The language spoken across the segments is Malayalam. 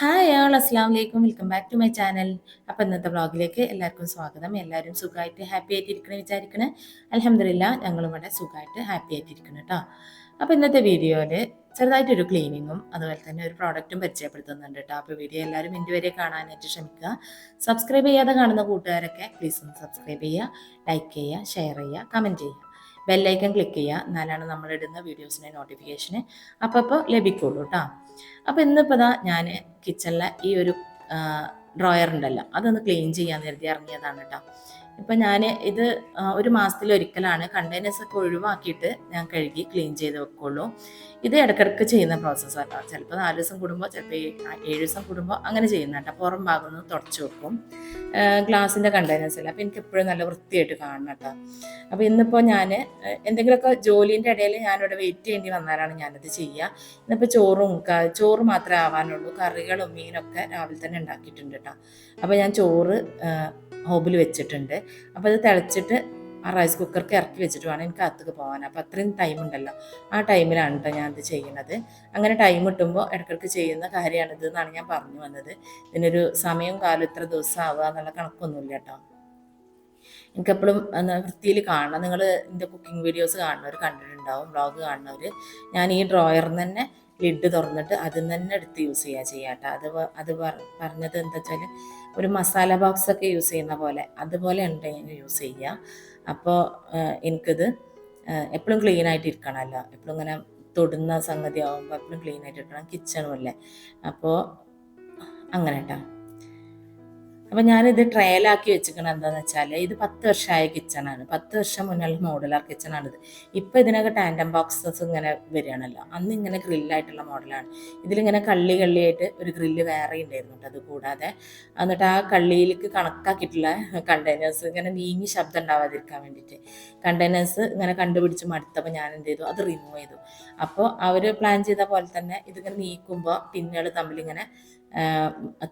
ഹായ് ആൾ അസ്സാം വലൈക്കും welcome back to my channel അപ്പം ഇന്നത്തെ വ്ളോഗിലേക്ക് എല്ലാവർക്കും സ്വാഗതം. എല്ലാവരും സുഖമായിട്ട് ഹാപ്പി ആയിട്ട് ഇരിക്കണേ വിചാരിക്കണേ. അലഹമില്ല ഞങ്ങളും ഇവിടെ സുഖമായിട്ട് ഹാപ്പി ആയിട്ടിരിക്കണം കേട്ടോ അപ്പോൾ ഇന്നത്തെ വീഡിയോയിൽ ചെറുതായിട്ടൊരു ക്ലീനിങ്ങും അതുപോലെ തന്നെ ഒരു പ്രോഡക്റ്റും പരിചയപ്പെടുത്തുന്നുണ്ട് കേട്ടോ അപ്പോൾ വീഡിയോ എല്ലാവരും എന്റെ വരെ കാണാനായിട്ട് ശ്രമിക്കുക. സബ്സ്ക്രൈബ് ചെയ്യാതെ കാണുന്ന കൂട്ടുകാരൊക്കെ പ്ലീസ് ഒന്ന് സബ്സ്ക്രൈബ് ചെയ്യുക ലൈക്ക് ചെയ്യുക ഷെയർ ചെയ്യുക കമന്റ് ചെയ്യുക. ബെല്ലൈക്കൺ ക്ലിക്ക് ചെയ്യുക. എന്നാലാണ് നമ്മളിടുന്ന വീഡിയോസിന്റെ നോട്ടിഫിക്കേഷന് അപ്പോൾ ലഭിക്കുള്ളൂ കേട്ടോ അപ്പോൾ ഇന്നിപ്പോൾ ഇതാ ഞാൻ കിച്ചണിലെ ഈ ഒരു ഡ്രോയർ ഉണ്ടല്ലോ. അതൊന്ന് ക്ലീൻ ചെയ്യാൻ കരുതി ഇറങ്ങിയതാണ് കേട്ടോ ഇപ്പം ഞാൻ ഇത് ഒരു മാസത്തിൽ ഒരിക്കലാണ് കണ്ടെയ്നേഴ്സ് ഒക്കെ ഒഴിവാക്കിയിട്ട് ഞാൻ കഴുകി ക്ലീൻ ചെയ്ത് വെക്കുള്ളൂ. ഇത് ഇടയ്ക്കിടയ്ക്ക് ചെയ്യുന്ന പ്രോസസ്സാണ് ചിലപ്പോൾ നാല് ദിവസം കൂടുമ്പോൾ ചിലപ്പോൾ ഏഴ് ദിവസം കൂടുമ്പോൾ അങ്ങനെ ചെയ്യുന്ന കേട്ടോ. പുറം ഭാഗം ഒന്ന് തുടച്ച് വെക്കും. ഗ്ലാസിന്റെ കണ്ടെയ്നേഴ്സ് അല്ല. അപ്പോൾ എനിക്ക് എപ്പോഴും നല്ല വൃത്തിയായിട്ട് കാണണം കേട്ടോ. അപ്പോൾ ഇന്നിപ്പോൾ ഞാൻ എന്തെങ്കിലുമൊക്കെ ജോലീന്റെ ഇടയിൽ ഞാനിവിടെ വെയിറ്റ് ചെയ്യേണ്ടി വന്നാലാണ് ഞാനത് ചെയ്യുക ഇന്നിപ്പോൾ ചോറും ചോറ് മാത്രമേ ആവാനുള്ളൂ. കറികളും മീനൊക്കെ രാവിലെ തന്നെ ഉണ്ടാക്കിയിട്ടുണ്ട് കേട്ടോ. അപ്പോൾ ഞാൻ ചോറ് ഹോബിൽ വെച്ചിട്ടുണ്ട്. അപ്പോൾ അത് തിളച്ചിട്ട് ആ റൈസ് കുക്കർക്ക് ഇറക്കി വെച്ചിട്ട് വേണം എനിക്ക് അകത്തേക്ക് പോകാൻ. അപ്പോൾ അത്രയും ടൈം ഉണ്ടല്ലോ. ആ ടൈമിലാണ് കേട്ടോ ഞാൻ ഇത് ചെയ്യുന്നത്. അങ്ങനെ ടൈം കിട്ടുമ്പോൾ ഇടയ്ക്കിടയ്ക്ക് ചെയ്യുന്ന കാര്യമാണിത് എന്നാണ് ഞാൻ പറഞ്ഞു വന്നത്. ഇതിനൊരു സമയം കാലം ഇത്ര ദിവസം ആവുക എന്നുള്ള കണക്കൊന്നുമില്ല കേട്ടോ എനിക്കെപ്പോഴും വൃത്തിയിൽ കാണണം. നിങ്ങൾ എന്റെ കുക്കിംഗ് വീഡിയോസ് കാണുന്നവർ കണ്ടിട്ടുണ്ടാവും വ്ളോഗ് കാണുന്നവർ ഞാൻ ഈ ഡ്രോയറിൽ നിന്ന് തന്നെ ലിഡ് തുറന്നിട്ട് അതിൽ തന്നെ എടുത്ത് യൂസ് ചെയ്യുക അത് വ- അത് പറ- പറഞ്ഞത് എന്താ വെച്ചാൽ ഒരു മസാല ബോക്സ് ഒക്കെ യൂസ് ചെയ്യുന്ന പോലെ അതുപോലെ ഉണ്ട് ഞാൻ യൂസ് ചെയ്യുക അപ്പോൾ എനിക്കിത് എപ്പോഴും ക്ലീൻ ആയിട്ട് ഇരിക്കണമല്ലോ എപ്പോഴും ഇങ്ങനെ തൊടുന്ന സംഗതി ആകുമ്പോൾ എപ്പോഴും ക്ലീൻ ആയിട്ട് ഇരിക്കണം. കിച്ചണും അല്ലേ? അപ്പോൾ അങ്ങനെ കേട്ടോ അപ്പം ഞാനിത് ട്രയലാക്കി വെച്ചിരിക്കണത് എന്താണെന്ന് വെച്ചാൽ ഇത് പത്ത് വർഷമായ കിച്ചണാണ് പത്ത് വർഷം മുന്നുള്ള മോഡലാർ കിച്ചണാണിത് ഇപ്പൊ ഇതിനൊക്കെ ടാൻഡം ബോക്സസ് ഇങ്ങനെ വരികയാണല്ലോ. അന്ന് ഇങ്ങനെ ഗ്രില്ലായിട്ടുള്ള മോഡലാണ് ഇതിലിങ്ങനെ കള്ളി കള്ളിയായിട്ട് ഒരു ഗ്രില്ല് വേറെ ഉണ്ടായിരുന്നു അത് കൂടാതെ എന്നിട്ട് ആ കള്ളിയിലേക്ക് കണക്കാക്കിയിട്ടുള്ള കണ്ടെയ്നേഴ്സ് ഇങ്ങനെ നീങ്ങി ശബ്ദം ഉണ്ടാവാതിരിക്കാൻ വേണ്ടിയിട്ട് കണ്ടെയ്നേഴ്സ് ഇങ്ങനെ കണ്ടുപിടിച്ച് മടുത്തപ്പോൾ ഞാൻ എന്ത് ചെയ്തു? അത് റിമൂവ് ചെയ്തു. അപ്പോൾ അവർ പ്ലാൻ ചെയ്ത പോലെ തന്നെ ഇതിങ്ങനെ നീക്കുമ്പോൾ പിന്നുകൾ തമ്മിലിങ്ങനെ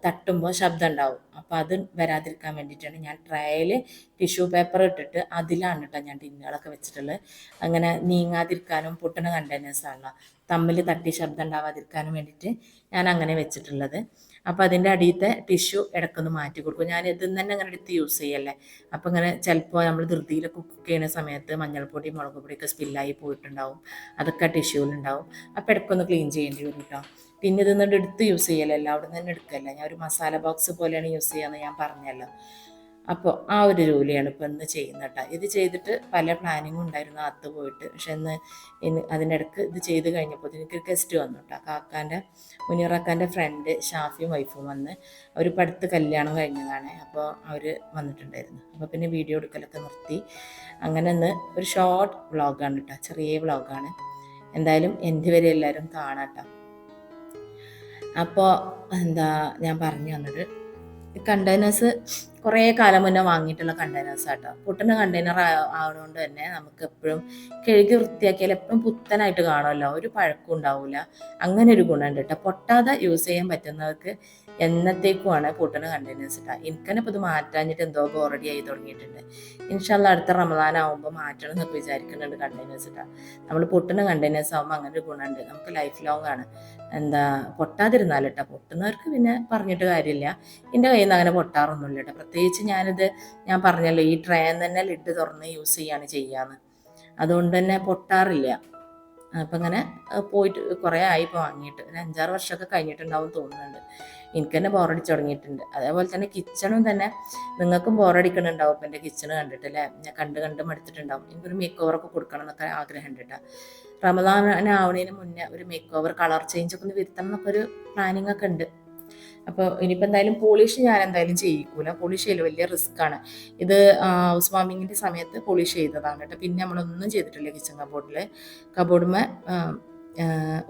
തട്ടുമ്പോൾ ശബ്ദം ഉണ്ടാവും അപ്പോൾ അത് വരാതിരിക്കാൻ വേണ്ടിയിട്ടാണ് ഞാൻ ട്രയൽ ടിഷ്യൂ പേപ്പർ ഇട്ടിട്ട് അതിലാണ് കേട്ടോ ഞാൻ ടിന്നുകളൊക്കെ വെച്ചിട്ടുള്ളത് അങ്ങനെ നീങ്ങാതിരിക്കാനും പൊട്ടുന്ന കണ്ടെയ്നേഴ്സാണല്ലോ തമ്മിൽ തട്ടി ശബ്ദം ഉണ്ടാവാതിരിക്കാനും വേണ്ടിയിട്ട് ഞാൻ അങ്ങനെ വെച്ചിട്ടുള്ളത്. അപ്പോൾ അതിന്റെ അടിയത്തെ ടിഷ്യൂ ഇടക്കൊന്ന് മാറ്റി കൊടുക്കും. ഞാൻ ഇതിൽ തന്നെ അങ്ങനെ എടുത്ത് യൂസ് ചെയ്യല്ലേ. അപ്പോൾ ഇങ്ങനെ ചിലപ്പോൾ നമ്മൾ ധൃതിയിലൊക്കെ കുക്ക് ചെയ്യുന്ന സമയത്ത് മഞ്ഞൾപ്പൊടി മുളക് പൊടിയൊക്കെ സ്പില്ലായി പോയിട്ടുണ്ടാവും. അതൊക്കെ ടിഷ്യൂലുണ്ടാവും. അപ്പോൾ ഇടക്കൊന്ന് ക്ലീൻ ചെയ്യേണ്ടി വരും കേട്ടോ പിന്നെ ഇത് എന്നിട്ട് എടുത്ത് യൂസ് ചെയ്യലല്ല. അവിടെ നിന്ന് തന്നെ എടുക്കല്ല. ഞാൻ ഒരു മസാല ബോക്സ് പോലെയാണ് യൂസ് ചെയ്യാന്ന് ഞാൻ പറഞ്ഞല്ലോ. അപ്പോൾ ആ ഒരു ജോലിയാണ് ഇപ്പോൾ ഇന്ന് ചെയ്യുന്നത് കേട്ടോ ഇത് ചെയ്തിട്ട് പല പ്ലാനിങ്ങും ഉണ്ടായിരുന്നു അകത്ത് പോയിട്ട്. പക്ഷെ ഇന്ന് അതിനിടക്ക് ഇത് ചെയ്ത് കഴിഞ്ഞപ്പോൾ എനിക്ക് ഗസ്റ്റ് വന്നു കേട്ടോ കാക്കാന്റെ മുനീറാക്കാന്റെ ഫ്രണ്ട് ഷാഫിയും വൈഫും വന്ന് അവർ പഠിത്ത് കല്യാണം കഴിഞ്ഞതാണ്. അപ്പോൾ അവർ വന്നിട്ടുണ്ടായിരുന്നു. അപ്പോൾ പിന്നെ വീഡിയോ എടുക്കലൊക്കെ നിർത്തി. അങ്ങനെ ഇന്ന് ഒരു ഷോർട്ട് വ്ളോഗാണ് കേട്ടോ ചെറിയ വ്ളോഗാണ് എന്തായാലും എന്റെ വരെ എല്ലാവരും കാണാം കേട്ടോ അപ്പോൾ എന്താ ഞാൻ പറഞ്ഞു തന്നത് കണ്ടെയ്നേഴ്സ് കുറേ കാലം മുന്നേ വാങ്ങിയിട്ടുള്ള കണ്ടെയ്നേഴ്സ് ആട്ടോ. പൊട്ടുന്ന കണ്ടെയ്നർ ആവുന്നതുകൊണ്ട് തന്നെ നമുക്ക് എപ്പോഴും കഴുകി വൃത്തിയാക്കിയാൽ എപ്പോഴും പുത്തനായിട്ട് കാണുമല്ലോ. ഒരു പഴക്കം ഉണ്ടാവില്ല അങ്ങനെ ഒരു ഗുണമുണ്ട് കേട്ടോ പൊട്ടാതെ യൂസ് ചെയ്യാൻ പറ്റുന്നവർക്ക് എന്നത്തേക്കുമാണ് കൂട്ടണ കണ്ടിന്യൂസ് ഇട്ടാ. എനിക്കന്നെ ഇത് മാറ്റാഞ്ഞിട്ട് എന്തോ ബോറടി ആയി തുടങ്ങിയിട്ടുണ്ട്. ഇൻഷാല്ല അടുത്ത റമദാൻ ആവുമ്പോൾ മാറ്റണം എന്നൊക്കെ വിചാരിക്കുന്നുണ്ട് കണ്ടിന്യൂസ് ഇട്ടാ. നമ്മൾ പൊട്ടുന്ന കണ്ടിന്യൂസ് ആകുമ്പോൾ അങ്ങനെ ഒരു ഗുണമുണ്ട്. നമുക്ക് ലൈഫ് ലോങ് ആണ്. എന്താ പൊട്ടാതിരുന്നാൽ കേട്ടോ പൊട്ടുന്നവർക്ക് പിന്നെ പറഞ്ഞിട്ട് കാര്യമില്ല. എന്റെ കയ്യിൽ നിന്ന് അങ്ങനെ പൊട്ടാറൊന്നുമില്ല കേട്ടോ. പ്രത്യേകിച്ച് ഞാനിത് ഞാൻ പറഞ്ഞല്ലോ ഈ ട്രെയിൻ തന്നെ ലിഡ് തുറന്ന് യൂസ് ചെയ്യാണ് ചെയ്യാന്ന്. അതുകൊണ്ട് തന്നെ പൊട്ടാറില്ല. അപ്പം അങ്ങനെ പോയിട്ട് കുറേ ആയി ഇപ്പോൾ വാങ്ങിയിട്ട്. ഒരു അഞ്ചാറ് വർഷമൊക്കെ കഴിഞ്ഞിട്ടുണ്ടാവും തോന്നുന്നുണ്ട്. എനിക്ക് തന്നെ ബോറടിച്ച് തുടങ്ങിയിട്ടുണ്ട്. അതേപോലെ തന്നെ കിച്ചണും തന്നെ നിങ്ങൾക്കും ബോറടിക്കണുണ്ടാവും. ഇപ്പം എന്റെ കിച്ചണ് കണ്ടിട്ടല്ലേ? ഞാൻ കണ്ട് കണ്ട് മടുത്തിട്ടുണ്ടാവും. എനിക്കൊരു മേക്ക് ഓവറൊക്കെ കൊടുക്കണം എന്നൊക്കെ ആഗ്രഹമുണ്ട് കേട്ടോ റമദാൻ മുന്നേ ഒരു മേക്ക് ഓവർ കളർ ചേഞ്ച് ഒക്കെ ഒന്ന് വരുത്തണം എന്നൊക്കെ ഒരു പ്ലാനിങ് ഒക്കെ ഉണ്ട്. അപ്പോൾ ഇനിയിപ്പോൾ എന്തായാലും പോളിഷ് ഞാൻ എന്തായാലും ചെയ്യിക്കൂല. പോളിഷ് ചെയ്യൽ വലിയ റിസ്ക് ആണ്. ഇത് ഹൗസ് വാമിങ്ങിന്റെ സമയത്ത് പോളിഷ് ചെയ്തതാണ് കേട്ടോ. പിന്നെ നമ്മളൊന്നും ചെയ്തിട്ടില്ല കിച്ചൺ കബോർഡിൽ കബോർഡുമേ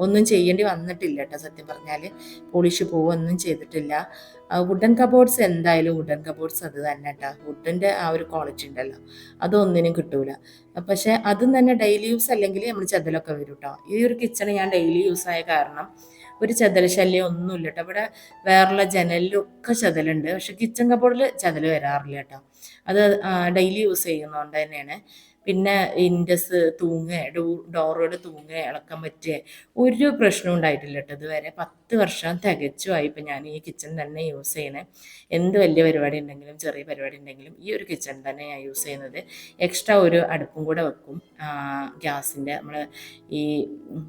ഒന്നും ചെയ്യേണ്ടി വന്നിട്ടില്ല കേട്ടോ സത്യം പറഞ്ഞാൽ പോളിഷ് പോവൊന്നും ചെയ്തിട്ടില്ല. വുഡൻ കബോർഡ്സ് എന്തായാലും വുഡൻ കബോർഡ്സ് അത് തന്നെ കേട്ടോ. വുഡിന്റെ ആ ഒരു ക്വാളിറ്റി ഉണ്ടല്ലോ. അതൊന്നിനും കിട്ടൂല. പക്ഷേ അതും തന്നെ ഡെയിലി യൂസ് അല്ലെങ്കിൽ നമ്മൾ ചെതലൊക്കെ വരും കേട്ടോ. ഈ ഒരു കിച്ചൺ ഞാൻ ഡെയിലി യൂസ് ആയ കാരണം ഒരു ചതലശല്യം ശല്യം ഒന്നുമില്ല കേട്ടോ ഇവിടെ വേറുള്ള ജനലിലൊക്കെ ചതലുണ്ട്. പക്ഷെ കിച്ചൺ കബോർഡിൽ ചതൽ വരാറില്ല കേട്ടോ. അത് ഡെയിലി യൂസ് ചെയ്യുന്നതുകൊണ്ട് തന്നെയാണ്. പിന്നെ ഇൻഡസ് തൂങ്ങ ഡോറുകൾ തൂങ്ങ ഇളക്കാൻ പറ്റിയ ഒരു പ്രശ്നവും ഉണ്ടായിട്ടില്ല കേട്ടോ. ഇതുവരെ പത്ത് വർഷം തികച്ചുമായി ഇപ്പം ഞാൻ ഈ കിച്ചൺ തന്നെ യൂസ് ചെയ്യണേ എന്ത് വലിയ പരിപാടി ഉണ്ടെങ്കിലും ചെറിയ പരിപാടി ഉണ്ടെങ്കിലും ഈ ഒരു കിച്ചൺ തന്നെ ഞാൻ യൂസ് ചെയ്യുന്നത് എക്സ്ട്രാ ഒരു അടുപ്പും കൂടെ വെക്കും. ഗ്യാസിന്റെ നമ്മൾ ഈ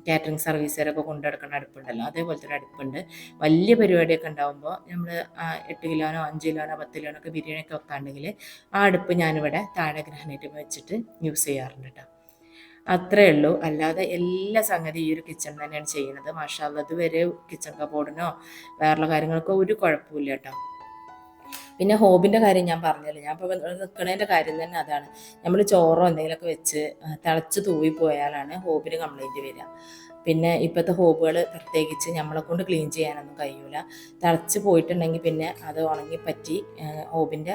കാറ്ററിംഗ് സർവീസുകാരൊക്കെ കൊണ്ടുനടക്കുന്ന അടുപ്പുണ്ടല്ലോ അതേപോലത്തെ ഒരു അടുപ്പുണ്ട്. വലിയ പരിപാടിയൊക്കെ ഉണ്ടാകുമ്പോൾ നമ്മൾ എട്ട് കിലോനോ അഞ്ച് കിലോനോ പത്ത് കിലോനോ ഒക്കെ ബിരിയാണിയൊക്കെ വെക്കാണ്ടെങ്കിൽ ആ അടുപ്പ് ഞാനിവിടെ താഴെ ഗ്രാനൈറ്റ് വെച്ചിട്ട് യൂസ് ചെയ്യാറുണ്ട് കേട്ടോ അത്രേ ഉള്ളൂ. അല്ലാതെ എല്ലാ സംഗതി ഈ ഒരു കിച്ചൺ തന്നെയാണ് ചെയ്യുന്നത്. മാഷാല്ല ഇതുവരെ കിച്ചൺ കബോർഡിനോ വേറെയുള്ള കാര്യങ്ങൾക്കോ ഒരു കുഴപ്പമില്ല കേട്ടോ പിന്നെ ഹോബിന്റെ കാര്യം ഞാൻ പറഞ്ഞല്ലോ. ഞാൻ ഇപ്പോൾ നിൽക്കണതിന്റെ കാര്യം തന്നെ അതാണ്. നമ്മൾ ചോറോ എന്തെങ്കിലുമൊക്കെ വെച്ച് തിളച്ച് തൂവിപ്പോയാലാണ് ഹോബിന് കംപ്ലൈന്റ് വരിക. പിന്നെ ഇപ്പോഴത്തെ ഹോബുകൾ പ്രത്യേകിച്ച് നമ്മളെ കൊണ്ട് ക്ലീൻ ചെയ്യാനൊന്നും കഴിയൂല. തിളച്ച് പോയിട്ടുണ്ടെങ്കിൽ പിന്നെ അത് ഉണങ്ങി പറ്റി ഹോബിന്റെ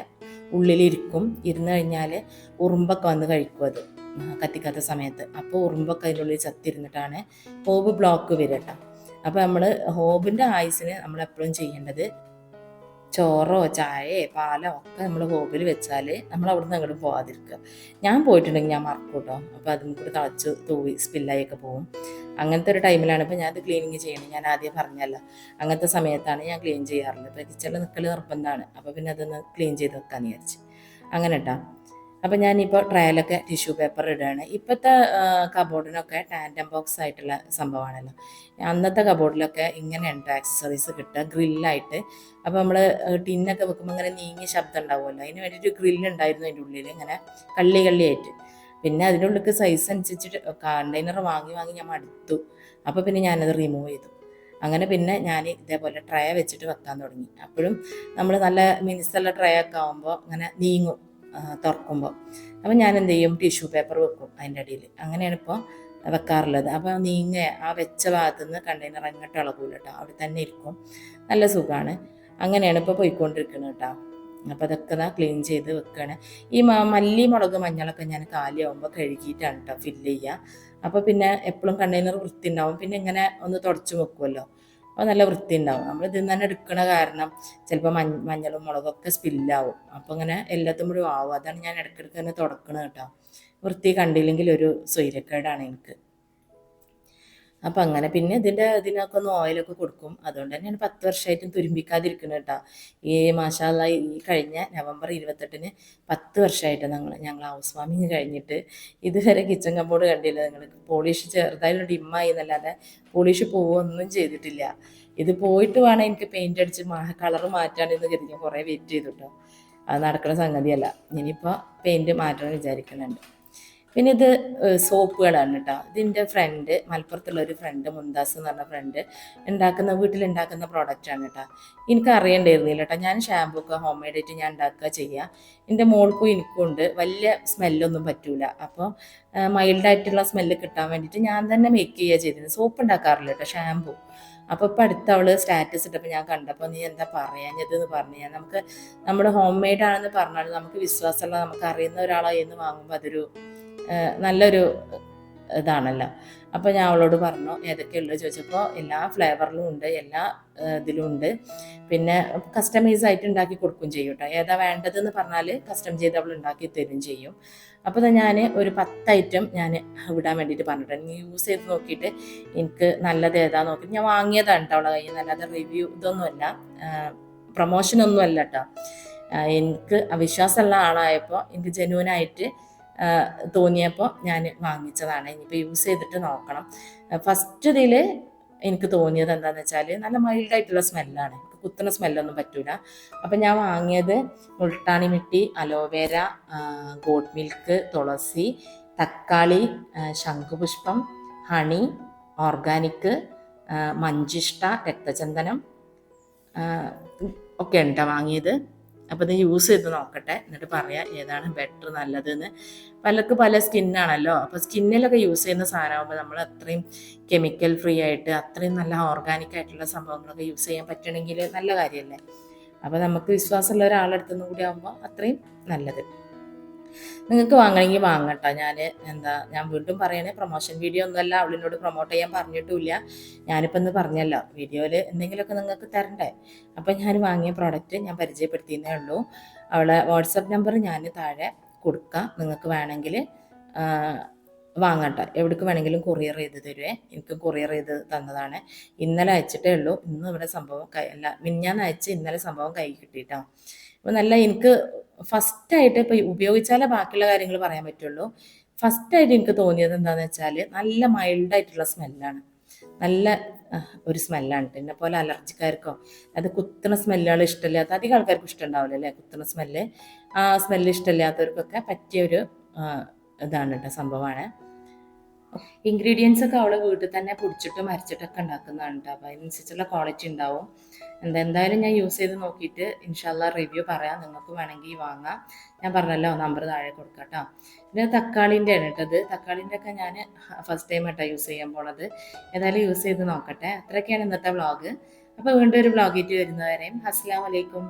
ഉള്ളിലിരിക്കും. ഇരുന്ന് കഴിഞ്ഞാൽ ഉറുമ്പൊക്കെ വന്ന് കഴിക്കും അത്. കത്തിക്കാത്ത സമയത്ത്. അപ്പോൾ ഉറുമ്പൊക്കെ അതിന്റെ ഉള്ളിൽ ചത്തിരുന്നിട്ടാണ് ഹോബ് ബ്ലോക്ക് വരിക കേട്ടോ അപ്പോൾ നമ്മൾ ഹോബിന്റെ ആയുസിന് നമ്മൾ എപ്പോഴും ചെയ്യേണ്ടത് ചോറോ ചായയോ പാലോ ഒക്കെ നമ്മൾ ഹോബിൽ വെച്ചാൽ നമ്മൾ അവിടെ നിന്ന് അങ്ങോട്ട് പോകാതിരിക്കുക ഞാൻ പോയിട്ടുണ്ടെങ്കിൽ ഞാൻ മറക്കും കേട്ടോ അപ്പോൾ അതും കൂടി തളച്ച് തൂവി സ്പില്ലായൊക്കെ പോകും അങ്ങനത്തെ ഒരു ടൈമിലാണ് ഇപ്പോൾ ഞാനത് ക്ലീനിങ് ചെയ്യണം ഞാൻ ആദ്യം പറഞ്ഞല്ല. അങ്ങനത്തെ സമയത്താണ് ഞാൻ ക്ലീൻ ചെയ്യാറുള്ളത്. ഇപ്പോൾ കിച്ചണിൽ നിൽക്കൽ നിർബന്ധമാണ് അപ്പോൾ പിന്നെ അതൊന്ന് ക്ലീൻ ചെയ്ത് വെക്കാമെന്ന് വിചാരിച്ച്. അങ്ങനെ കേട്ടോ അപ്പം ഞാനിപ്പോൾ ട്രയലൊക്കെ ടിഷ്യൂ പേപ്പർ ഇടുകയാണ് ഇപ്പോഴത്തെ കബോർഡിനൊക്കെ ടാൻഡം ബോക്സ് ആയിട്ടുള്ള സംഭവമാണല്ലോ. അന്നത്തെ കബോർഡിലൊക്കെ ഇങ്ങനെയുണ്ട് ആക്സസറീസ് കിട്ടുക ഗ്രില്ലായിട്ട്. അപ്പോൾ നമ്മൾ ടിന്നൊക്കെ വെക്കുമ്പോൾ ഇങ്ങനെ നീങ്ങിയ ശബ്ദം ഉണ്ടാവുമല്ലോ. അതിന് വേണ്ടിയിട്ട് ഗ്രില്ലുണ്ടായിരുന്നു അതിന്റെ ഉള്ളിൽ ഇങ്ങനെ കള്ളി കള്ളിയായിട്ട്. പിന്നെ അതിന്റെ ഉള്ളിൽ സൈസ് അനുസരിച്ചിട്ട് കണ്ടെയ്നർ വാങ്ങി വാങ്ങി ഞാൻ മടുത്തു. അപ്പോൾ പിന്നെ ഞാനത് റിമൂവ് ചെയ്തു. അങ്ങനെ പിന്നെ ഞാൻ ഇതേപോലെ ട്രയ വെച്ചിട്ട് വെക്കാൻ തുടങ്ങി. അപ്പോഴും നമ്മൾ നല്ല മിനിസുള്ള ട്രയൊക്കെ ആകുമ്പോൾ അങ്ങനെ നീങ്ങും. തുറക്കുമ്പോൾ അപ്പോൾ ഞാൻ എന്ത് ചെയ്യും ടിഷ്യൂ പേപ്പർ വെക്കും അതിന്റെ അടിയിൽ. അങ്ങനെയാണ് ഇപ്പോൾ വെക്കാറുള്ളത്. അപ്പോൾ നീങ്ങ ആ വെച്ച ഭാഗത്തു നിന്ന് കണ്ടെയ്നർ അങ്ങോട്ട് ഇളകൂല കേട്ടോ. അവിടെ തന്നെ ഇരിക്കും. നല്ല സുഖമാണ് അങ്ങനെയാണ് ഇപ്പോൾ പോയിക്കൊണ്ടിരിക്കുന്നത് കേട്ടോ. അപ്പോൾ അതൊക്കെ ഇതാ ക്ലീൻ ചെയ്ത് വെക്കുകയാണ് ഈ മല്ലി മുളക് മഞ്ഞളൊക്കെ ഞാൻ കാലിയാവുമ്പോൾ കഴുകിയിട്ടാണ് കേട്ടോ ഫില്ല് ചെയ്യുക. അപ്പോൾ പിന്നെ എപ്പോഴും കണ്ടെയ്നർ വൃത്തി ഉണ്ടാവും പിന്നെ ഇങ്ങനെ ഒന്ന് തുടച്ചു വെക്കുമല്ലോ അപ്പോൾ നല്ല വൃത്തി ഉണ്ടാവും നമ്മൾ ഇതിൽ തന്നെ എടുക്കണ കാരണം ചിലപ്പോൾ മഞ്ഞ മഞ്ഞളും മുളകൊക്കെ സ്പില്ലാവും അപ്പോൾ അങ്ങനെ കൂടി ആവും അതാണ് ഞാൻ ഇടയ്ക്കിടയ്ക്ക് തന്നെ തുടക്കണത് കേട്ടോ. വൃത്തി കണ്ടില്ലെങ്കിൽ ഒരു സ്വൈര്യക്കേടാണ് എനിക്ക്. അപ്പം അങ്ങനെ പിന്നെ ഇതിന്റെ ഇതിനൊക്കെ ഒന്ന് ഓയിലൊക്കെ കൊടുക്കും. അതുകൊണ്ട് തന്നെയാണ് പത്ത് വർഷമായിട്ടും തുരുമ്പിക്കാതിരിക്കുന്നത് കേട്ടോ. ഈ മാഷാല ഈ കഴിഞ്ഞ നവംബർ ഇരുപത്തെട്ടിന് പത്ത് വർഷമായിട്ട് ഞങ്ങൾ ഞങ്ങൾ ഹൗസ് വാമിങ് കഴിഞ്ഞിട്ട് ഇതുവരെ കിച്ചൺ കമ്പോർഡ് കണ്ടില്ല നിങ്ങൾ പോളിഷ് ചെറുതായാലും ഡിമ്മായി എന്നല്ലാതെ പോളിഷ് പോവുകയൊന്നും ചെയ്തിട്ടില്ല. ഇത് പോയിട്ട് വേണം എനിക്ക് പെയിന്റ് അടിച്ച് കളർ മാറ്റാണെന്ന് കരുതി കുറേ വെയിറ്റ് ചെയ്തു കേട്ടോ. അത് നടക്കുന്ന സംഗതിയല്ല. ഇനിയിപ്പോൾ പെയിന്റ് മാറ്റണം വിചാരിക്കുന്നുണ്ട്. പിന്നെ ഇത് സോപ്പുകളാണ് കേട്ടോ ഇതിന്റെ ഫ്രണ്ട് മലപ്പുറത്തുള്ള ഒരു ഫ്രണ്ട് മുന്താസ് എന്ന് പറഞ്ഞ ഫ്രണ്ട് ഉണ്ടാക്കുന്ന വീട്ടിലുണ്ടാക്കുന്ന പ്രോഡക്റ്റാണ് കേട്ടോ എനിക്ക് അറിയണ്ടായിരുന്നില്ല കേട്ടോ ഞാൻ ഷാമ്പൂ ഒക്കെ ഹോം മെയ്ഡ് ആയിട്ട് ഞാൻ ഉണ്ടാക്കുക ചെയ്യുക എന്റെ മോൾക്കും എനിക്കും ഉണ്ട്. വലിയ സ്മെല്ലൊന്നും പറ്റൂല. അപ്പോൾ മൈൽഡായിട്ടുള്ള സ്മെല്ല് കിട്ടാൻ വേണ്ടിയിട്ട് ഞാൻ തന്നെ മേക്ക് ചെയ്യുക ചെയ്തിരുന്നത് സോപ്പ് ഉണ്ടാക്കാറില്ല കേട്ടോ ഷാമ്പൂ അപ്പോൾ ഇപ്പോൾ അടുത്ത അവൾ സ്റ്റാറ്റസ് ഇട്ടപ്പോൾ ഞാൻ കണ്ടപ്പോൾ നീ എന്താ പറയാഞ്ഞത് എന്ന് പറഞ്ഞു ഞാൻ നമുക്ക് നമ്മുടെ ഹോം മെയ്ഡ് ആണെന്ന് പറഞ്ഞാൽ നമുക്ക് വിശ്വാസമുള്ള നമുക്ക് അറിയുന്ന ഒരാളായി എന്ന് വാങ്ങുമ്പോൾ അതൊരു നല്ലൊരു ഇതാണല്ലോ. അപ്പോൾ ഞാൻ അവളോട് പറഞ്ഞു ഏതൊക്കെയുള്ളത് ചോദിച്ചപ്പോൾ എല്ലാ ഫ്ലേവറിലും ഉണ്ട് എല്ലാ ഇതിലും ഉണ്ട്. പിന്നെ കസ്റ്റമൈസ് ആയിട്ട് ഉണ്ടാക്കി കൊടുക്കും ചെയ്യും കേട്ടോ ഏതാ വേണ്ടതെന്ന് പറഞ്ഞാൽ കസ്റ്റം ചെയ്ത് അവൾ ഉണ്ടാക്കി തരും ചെയ്യും. അപ്പോൾ ഞാൻ ഒരു പത്ത് ഐറ്റം ഞാൻ വിടാൻ വേണ്ടിയിട്ട് പറഞ്ഞിട്ടുണ്ട് നീ യൂസ് ചെയ്ത് നോക്കിയിട്ട് എനിക്ക് നല്ലത് ഏതാ നോക്കി. ഞാൻ വാങ്ങിയതാണ് കേട്ടോ അവളെ കയ്യിൽ നല്ലത് റിവ്യൂ ഇതൊന്നുമല്ല. പ്രൊമോഷനൊന്നും അല്ല കേട്ടോ എനിക്ക് അവിശ്വാസമുള്ള ആളായപ്പോൾ എനിക്ക് ജനുവനായിട്ട് തോന്നിയപ്പോൾ ഞാൻ വാങ്ങിച്ചതാണ്. ഇനിയിപ്പോൾ യൂസ് ചെയ്തിട്ട് നോക്കണം. ഫസ്റ്റ് ഇതിൽ എനിക്ക് തോന്നിയത് എന്താണെന്ന് വെച്ചാൽ നല്ല മൈൽഡായിട്ടുള്ള സ്മെല്ലാണ് കുത്തുന്ന സ്മെല്ലൊന്നും പറ്റൂല. അപ്പം ഞാൻ വാങ്ങിയത് multani mitti aloe vera goat milk tulsi തക്കാളി ശംഖുപുഷ്പം ഹണി ഓർഗാനിക് മഞ്ചിഷ്ട രക്തചന്ദനം ഒക്കെ ഉണ്ടോ വാങ്ങിയത്. അപ്പോൾ ഇത് യൂസ് ചെയ്ത് നോക്കട്ടെ. എന്നിട്ട് പറയാം ഏതാണ് ബെറ്റർ നല്ലതെന്ന്. പലർക്ക് പല സ്കിന്നാണല്ലോ അപ്പോൾ സ്കിന്നിലൊക്കെ യൂസ് ചെയ്യുന്ന സാധനമാകുമ്പോൾ നമ്മൾ അത്രയും കെമിക്കൽ ഫ്രീ ആയിട്ട് അത്രയും നല്ല ഓർഗാനിക് ആയിട്ടുള്ള സംഭവങ്ങളൊക്കെ യൂസ് ചെയ്യാൻ പറ്റണമെങ്കിൽ നല്ല കാര്യമല്ലേ അപ്പോൾ നമുക്ക് വിശ്വാസമുള്ള ഒരാളെടുത്തുനിന്ന് കൂടി ആകുമ്പോൾ അത്രയും നല്ലത്. നിങ്ങൾക്ക് വാങ്ങണമെങ്കിൽ വാങ്ങട്ടോ ഞാൻ എന്താ ഞാൻ വീണ്ടും പറയണേ പ്രൊമോഷൻ വീഡിയോ ഒന്നുമല്ല അവളിനോട് പ്രൊമോട്ട് ചെയ്യാൻ പറഞ്ഞിട്ടുമില്ല. ഞാനിപ്പോൾ ഇന്ന് പറഞ്ഞല്ലോ വീഡിയോയിൽ എന്തെങ്കിലുമൊക്കെ നിങ്ങൾക്ക് തരണ്ടേ? അപ്പോൾ ഞാൻ വാങ്ങിയ പ്രോഡക്റ്റ് ഞാൻ പരിചയപ്പെടുത്തിയെന്നേ ഉള്ളൂ. അവളെ വാട്സപ്പ് നമ്പർ ഞാൻ താഴെ കൊടുക്കാം. നിങ്ങൾക്ക് വേണമെങ്കിൽ വാങ്ങട്ടെ എവിടേക്ക് വേണമെങ്കിലും കൊറിയർ ചെയ്ത് തരുവേ. എനിക്ക് കൊറിയർ ചെയ്ത് തന്നതാണ്. ഇന്നലെ അയച്ചിട്ടേ ഉള്ളൂ. ഇന്ന് ഇവിടെ സംഭവം കൈ അല്ല മിന്നാന്ന് അയച്ച് ഇന്നലെ സംഭവം കൈ കിട്ടിയിട്ടോ. അപ്പോൾ നല്ല എനിക്ക് ഫസ്റ്റായിട്ട് ഇപ്പോൾ ഉപയോഗിച്ചാലേ ബാക്കിയുള്ള കാര്യങ്ങൾ പറയാൻ പറ്റുള്ളൂ. ഫസ്റ്റായിട്ട് എനിക്ക് തോന്നിയത് എന്താണെന്ന് വെച്ചാൽ നല്ല മൈൽഡായിട്ടുള്ള സ്മെല്ലാണ്. നല്ല ഒരു സ്മെല്ലാണ് എന്നെ പോലെ അലർജിക്കാർക്കോ അത് കുത്തുന്ന സ്മെല്ലുകൾ ഇഷ്ടമില്ലാത്ത അധികം ആൾക്കാർക്ക് ഇഷ്ടമുണ്ടാവില്ല അല്ലേ? കുത്തുന്ന സ്മെല്ല്. ആ സ്മെല്ല് ഇഷ്ടമില്ലാത്തവർക്കൊക്കെ പറ്റിയ ഒരു ഇതാണ് കേട്ടോ സംഭവമാണ്. ഇൻഗ്രീഡിയൻസ് ഒക്കെ അവൾ വീട്ടിൽ തന്നെ പൊടിച്ചിട്ടും അരച്ചിട്ടൊക്കെ ഉണ്ടാക്കുന്നതാണ് കേട്ടോ അപ്പോൾ അതിനനുസരിച്ചുള്ള ക്വാളിറ്റി ഉണ്ടാവും. എന്താ എന്തായാലും ഞാൻ യൂസ് ചെയ്ത് നോക്കിയിട്ട് ഇൻഷാല്ല റിവ്യൂ പറയാം. നിങ്ങൾക്ക് വേണമെങ്കിൽ വാങ്ങാം. ഞാൻ പറഞ്ഞല്ലോ നമ്പർ താഴെ കൊടുക്കാം കേട്ടോ പിന്നെ തക്കാളിന്റെ ആണ് കേട്ടത് തക്കാളിന്റെ ഒക്കെ ഞാൻ ഫസ്റ്റ് ടൈം ആയിട്ടാണ് യൂസ് ചെയ്യാൻ പോണത്. ഏതായാലും യൂസ് ചെയ്ത് നോക്കട്ടെ. അത്രയൊക്കെയാണ് ഇന്നത്തെ വ്ളോഗ് അപ്പോൾ വീണ്ടും ഒരു വ്ളോഗിറ്റ് വരുന്നവരെയും അസ്സാം വലൈക്കും